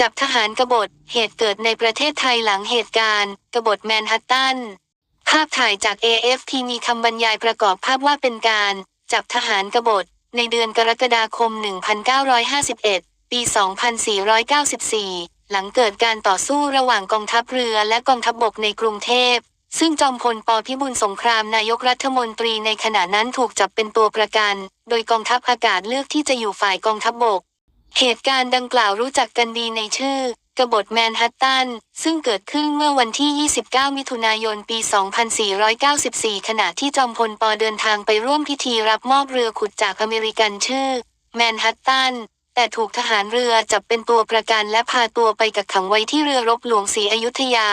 จับทหารกบฏ เหตุเกิดในประเทศไทยหลังเหตุการณ์ กบฏแมนฮัตตัน ภาพถ่ายจาก AFP มีคำบรรยายประกอบภาพว่าเป็นการ จับทหารกบฏ ในเดือนกรกฎาคม 1951 ปี 2494 หลังเกิดการต่อสู้ระหว่างกองทัพเรือและกองทัพบบกในกรุงเทพ ซึ่งจอมพลปพิบูลสงครามนายกรัฐมนตรีในขณะนั้นถูกจับเป็นตัวประกัน โดยกองทัพอากาศเลือกที่จะอยู่ฝ่ายกองทัพบบก เหตุการณ์ดังกล่าวรู้จักกันดีในชื่อกบฏแมนฮัตตัน ซึ่งเกิดขึ้นเมื่อวันที่ 29 มิถุนายน ปี 2494 ขณะที่จอมพลปเดินทางไปร่วมพิธีรับมอบเรือขุดจากอเมริกันชื่อ แมนฮัตตัน แต่ถูกทหารเรือจับเป็นตัวประกันและพาตัวไปกักขังไว้ที่เรือรบหลวงศรีอยุธยา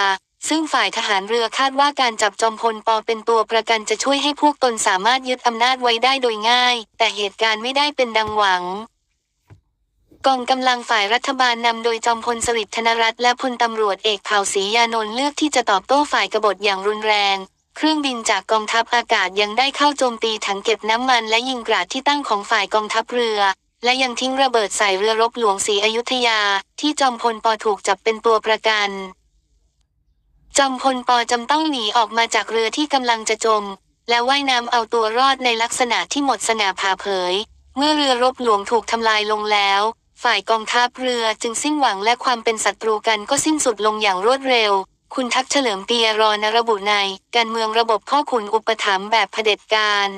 ซึ่งฝ่ายทหารเรือคาดว่าการจับจอมพลปเป็นตัวประกันจะช่วยให้พวกตนสามารถยึดอำนาจไว้ได้โดยง่าย แต่เหตุการณ์ไม่ได้เป็นดังหวัง กองกำลังฝ่ายรัฐบาลนำโดยจอมพลสฤษดิ์ธนรัตน์และพลตำรวจเอกเผ่าศรียานนท์เลือกที่จะตอบโต้ฝ่ายกบฏอย่างรุนแรง เครื่องบินจากกองทัพอากาศยังได้เข้าโจมตีถังเก็บน้ำมันและยิงกราดที่ตั้งของฝ่ายกองทัพเรือ และยังทิ้งระเบิดใส่เรือรบหลวงศรีอยุธยา ที่จอมพลปถูกจับเป็นตัวประกัน จอมพลปจำต้องหนีออกมาจากเรือที่กำลังจะจม และว่ายน้ำเอาตัวรอดในลักษณะที่หมดสง่าผ่าเผย เมื่อเรือรบหลวงถูกทำลายลงแล้ว ฝ่ายกองทัพเรือจึงสิ้นหวังและความเป็นศัตรูกันก็สิ้นสุดลงอย่างรวดเร็ว คุณทักษเฉลิมเปียรอนระบุใน การเมืองระบบพ่อขุนอุปถัมภ์แบบเผด็จการ